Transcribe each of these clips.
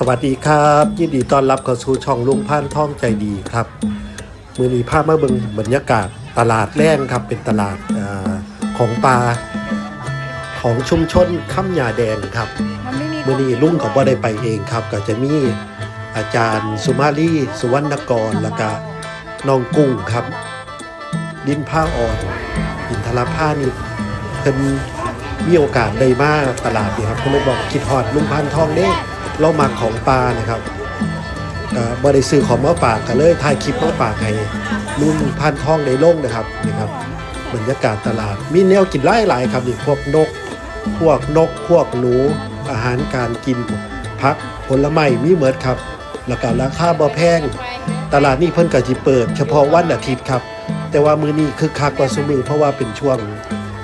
สวัสดีครับ ยินดีต้อนรับเข้าสู่ช่องลุงพันท่องใจดีครับ มือนี้ภาพมาเบิงบรรยากาศตลาดแรงครับ เป็นตลาดอาของปลาของชุมชนข้ามยาแดงครับมันไม่มีมือนี้ลุงเขาบ่ได้ไปเองครับ ก็จะมีอาจารย์สุมาลีสุวรรณกรแล้วก็น้องกุ้งครับ ดินผ้าอ่อน อินทรผ้านี่เพิ่นมีโอกาสได้มาตลาดนี่ครับเพิ่นเลยบอกคิดฮอดลุงพันทองเด้ เรามาของปลานะครับบ่ได้ซื้อของมาฝากก็เลยถ่ายคลิปมาฝากให้ลุงพันท้องได้ลงนะครับนี่ครับบรรยากาศตลาด มีแนวกินหลายหลายๆครับนี่พวกนก พวกนก พวกหนู อาหารการกินพักผลไม้มีเหมือดครับ แล้วก็ราคาบ่แพง ตลาดนี้เพิ่นก็สิเปิด เฉพาะวันอาทิตย์ครับ แต่ว่ามื้อนี้คึกคักกว่าซุมือเพราะว่าเป็นช่วง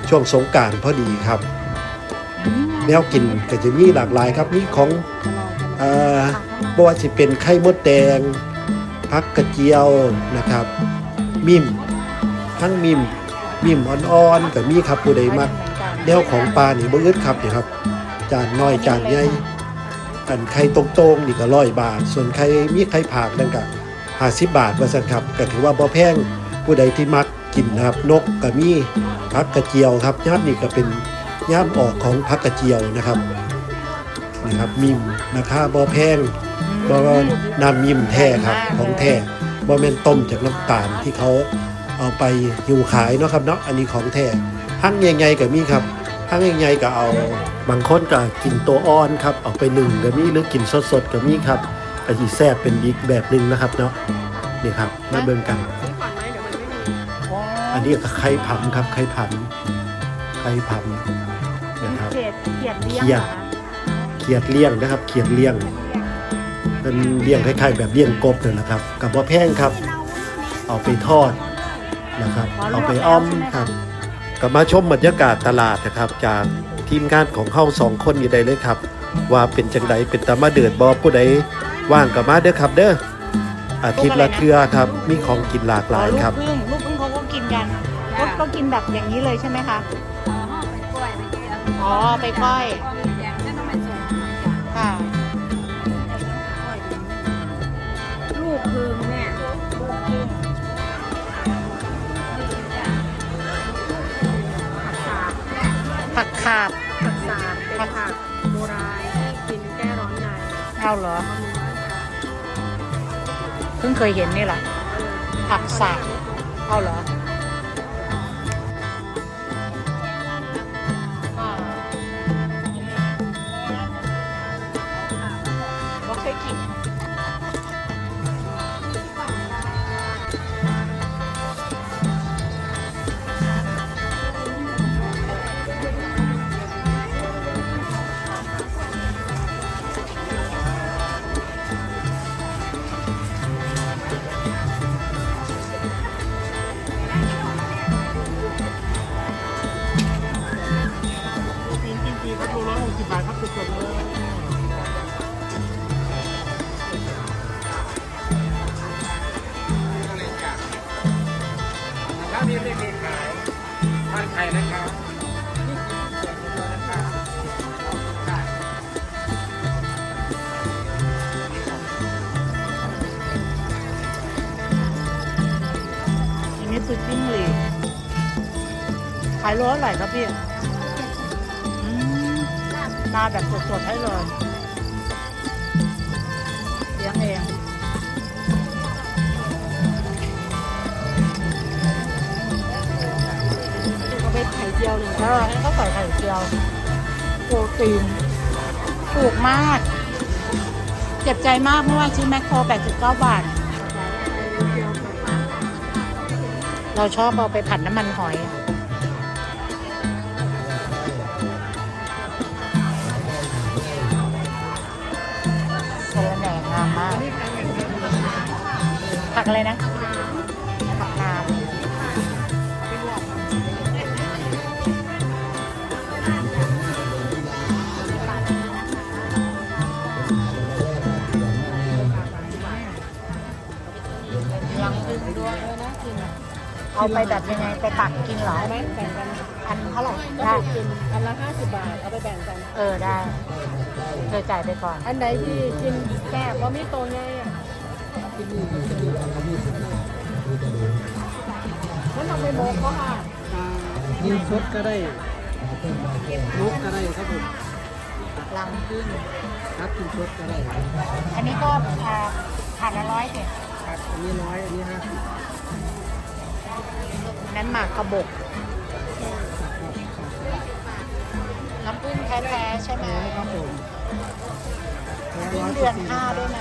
ช่วงสงการพอดีครับ แนวกินก็จะมีหลากหลายครับมีของ บ่ว่าสิเป็นไข่มดแดงพักกระเจียวนะครับ มิมทั้งมิมมิมอ่อนๆก็มีครับผู้ใดมักแนวของปลานี่บ่อึดครับนี่ครับ จานน้อยจานใหญ่อันไข่ตรงๆนี่ก็ร้อยบาท ส่วนไข่มีไข่ผากนั่นก็50บบาทว่าซั่นครับก็ถือว่าบ่แพงผู้ใดที่มักกินนะครับ นกก็มีผักกระเจียวครับย่ามนี่ก็เป็นย่ามออกของผักกระเจียวนะครับ นะครับมิมราคาบ่แพงบ่น้ำมิมแท้ครับของแท้บ่แม่นต้มจากน้ำตาลที่เขาเอาไปหิวขายเนาะครับเนาะอันนี้ของแท้หั่งใหญ่ๆก็มีครับหั่งใหญ่ๆก็เอาบางคนก็กินตัวอ่อนครับเอาไปหนึ่งก็มีหรือกินสดๆก็มีครับก็สิแซ่บเป็นอีกแบบหนึ่งนะครับเนาะนี่ครับมาเบิ่งกัน อันนี้ก็ไข่ผำครับไข่ผำไข่ผำนะครับเขียดเขียดเลี้ยงเขียดเขียดเลี้ยงนะครับ เขียดเลี้ยง เป็นเลี้ยงคล้ายๆแบบเลี้ยงกบเลยนะครับ กับว่าแพงครับ เอาไปทอดนะครับ เอาไปอ้อมครับกลับมาชมบรรยากาศตลาดนะครับ จากทีมงานของเฮาสองคนอยู่ใดเลยครับ ว่าเป็นจังไดเป็นตามาเดือดบอผู้ใดว่างกับมาเด้อครับ เด้ออาทิตย์ละเทือครับ มีของกินหลากหลายครับลูกพึ่งลูกพึ่งเขาก็กินกันก็ก็กินแบบอย่างนี้เลยใช่ไหมคะอ๋อไปก้อย ค่ะ ลูกพึงเนี่ยลูกพึงผักสาบผักขาบผักสาบเป็นผักโบราณที่กินแก้ร้อนในเอาเหรอ เพิ่งเคยเห็นนี่แหละผักสาบเอาเหรอ ถ้ามีไม่มีขายบ้านใครนะครับนะครับอันนี้คือจิ้งหรีดขายโลเท่าไหร่ครับพี่อืมมาแบบสดๆให้เลย จียวเลยเออให้เขาใส่ไข่เจียวโปรตีนถูกมาก เจ็บใจมากเพราะว่าซื้อแมคโคร 89 บาท เราชอบเอาไปผัดน้ำมันหอยสะระแหน่งามมาก ผักอะไรนะ ยังขึ้นด้วยเอาไปแบบยังไงไปตักกินเหรอไหมแบ่งกันอันเท่าไหร่ก็ได้ถูกกินอันละห้าสิบบาทเอาไปแบ่งกัน เออได้ เธอจ่ายไปก่อน อันไหนที่กินแซ่บเพราะมีโตไงอะมันต้องไปโมกเขาค่ะกินสดก็ได้มุกก็ได้ครับผมลังพึ่งครับกินสดก็ได้ อันนี้ก็อ่าผ่านละร้อยเด็ด ครับอันนี้ร้อยอันนี้ห้าสิบนั้นหมากกระบก น้ำพึ่งแท้ๆใช่ไหมครับผมพึ่งเดือนห้าด้วยไหม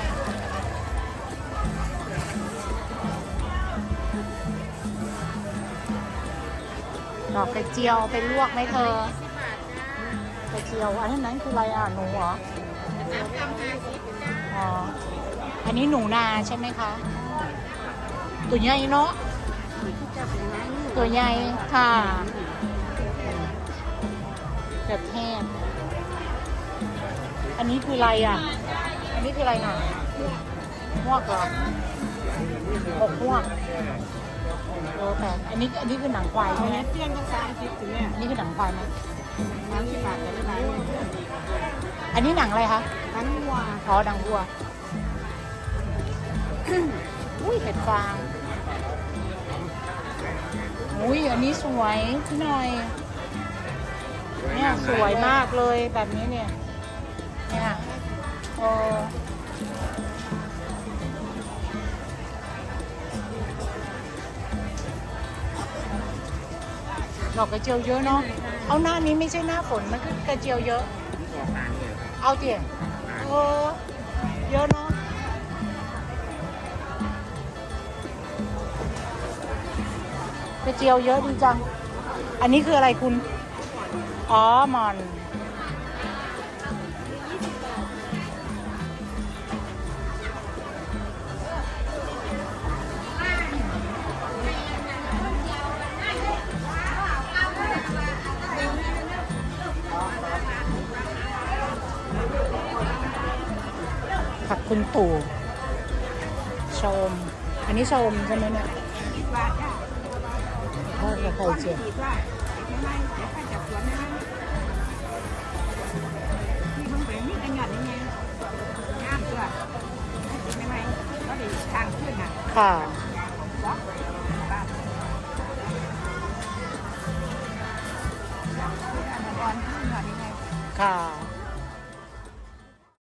ดอกกระเจียวไปลวกไหมเธอกระเจียว อันนั้นคืออะไรอะหนูเหรออ๋อ อันนี้หนูนาใช่ไหมคะ ตัวใหญ่เนาะ ตัวใหญ่ค่ะแบบแห้งอันนี้คืออะไรอะ อันนี้คืออะไรหน่ะหวกเหรอหกหวกโอ้แต่อันนี้อันนี้คือหนังควายใช่ไหมเตี้ยนก็สามสิบถึงเนี่ยอันนี้คือหนังควายไหมสามสิบบาทแต่ละร้านอันนี้หนังอะไรคะทั้งวัว อ๋อ หนังวัวอุ้ย เห็ดฟางอุ้ยอันนี้สวยพี่หน่อย เนี่ยสวยมากเลยแบบนี้เนี่ย เนี่ยเออดอกกระเจียวเยอะเนาะ เอาหน้านี้ไม่ใช่หน้าฝนมันคือกระเจียวเยอะ เอาเตี๋ยโอ้เยอะเนาะ กระเจียวเยอะดีจัง อันนี้คืออะไรคุณ อ๋อมอน ผักคุณตู่ชม อันนี้ชมใช่ไหมเนี่ย กับไข่เจียว ดีด้วยไม่ไม่เดี๋ยวข้าจับสวนให้มันนี่เพิ่งไปมีกันหยอดยังไงงามด้วยไม่ไม่ก็ได้ทางขึ้นอ่ะ ค่ะ บล็อกบ้านอ่อนขึ้นหน่อยยังไง ค่ะ